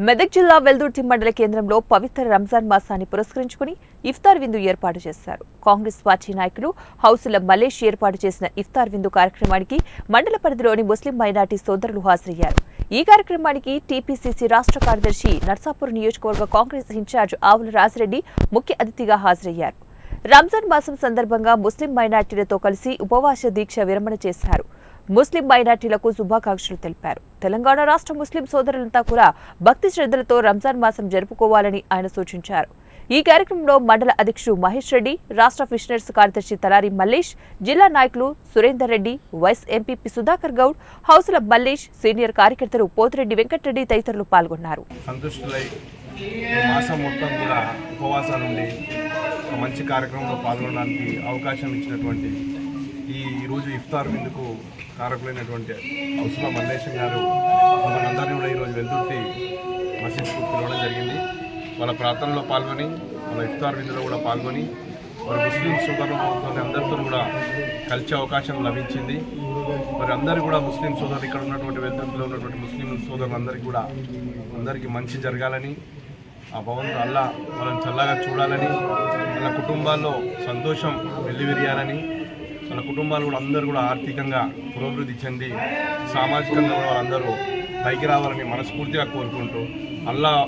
మెదక్ జిల్లా వెల్దుర్తి మండల కేంద్రంలో పవిత్ర రంజాన్ మాసాన్ని పురస్కరించుకుని ఇఫ్తార్ విందు ఏర్పాటు చేశారు. కాంగ్రెస్ పార్టీ నాయకులు హౌసుల మలేష్ ఏర్పాటు చేసిన ఇఫ్తార్ విందు కార్యక్రమానికి మండల పరిధిలోని ముస్లిం మైనార్టీ సోదరులు హాజరయ్యారు. ఈ కార్యక్రమానికి టీపీసీసీ రాష్ట్ర కార్యదర్శి నర్సాపూర్ నియోజకవర్గ కాంగ్రెస్ ఇన్ఛార్జ్ ఆవుల రాజిరెడ్డి ముఖ్య అతిథిగా హాజరయ్యారు. రంజాన్ మాసం సందర్భంగా ముస్లిం మైనార్టీలతో కలిసి ఉపవాస దీక్ష విరమణ చేశారు. ముస్లిం మైనార్టీలకు శుభాకాంక్షలు తెలిపారు. తెలంగాణ రాష్ట్ర ముస్లిం సోదరులంతా కూడా భక్తి శ్రద్ధలతో రంజాన్ మాసం జరుపుకోవాలని ఆయన సూచించారు. ఈ కార్యక్రమంలో మండల అధ్యక్షుడు మహేష్ రెడ్డి రాష్ట్ర ఫిషనర్స్ కార్యదర్శి తలారి మల్లేష్ జిల్లా నాయకులు Surender Reddy vice MPP Sudhakar Goud Housula Mallesh senior కార్యకర్తలు పోతిరెడ్డి వెంకటరెడ్డి తదితరులు పాల్గొన్నారు. మాసం మొత్తం కూడా ఉపవాసాలు మంచి కార్యక్రమంలో పాల్గొనడానికి అవకాశం ఇచ్చినటువంటి ఈ ఈరోజు ఇఫ్తార్ విందుకు కారకులైనటువంటి హౌసుల మల్లేశం గారు మనందరినీ కూడా ఈరోజు వెళ్తుంటే మసీద్కు పిలవడం జరిగింది. వాళ్ళ ప్రార్థనలో పాల్గొని వాళ్ళ ఇఫ్తార్ విందులో కూడా పాల్గొని మరి ముస్లిం సోదరులతో అందరితో కూడా కలిసే అవకాశం లభించింది. మరి అందరూ కూడా ముస్లిం సోదరులు ఇక్కడ ఉన్నటువంటి వెళ్తుంట్లో ఉన్నటువంటి ముస్లిం సోదరులందరికీ కూడా అందరికీ మంచి జరగాలని ఆ భవన్ అల్లా వాళ్ళని చల్లగా చూడాలని వాళ్ళ కుటుంబాల్లో సంతోషం వెల్లివిరియాలని వాళ్ళ కుటుంబాలు కూడా అందరూ కూడా ఆర్థికంగా పురోభివృద్ధి చెంది సామాజికంగా కూడా వాళ్ళందరూ పైకి రావాలని మనస్ఫూర్తిగా కోరుకుంటూ అల్లా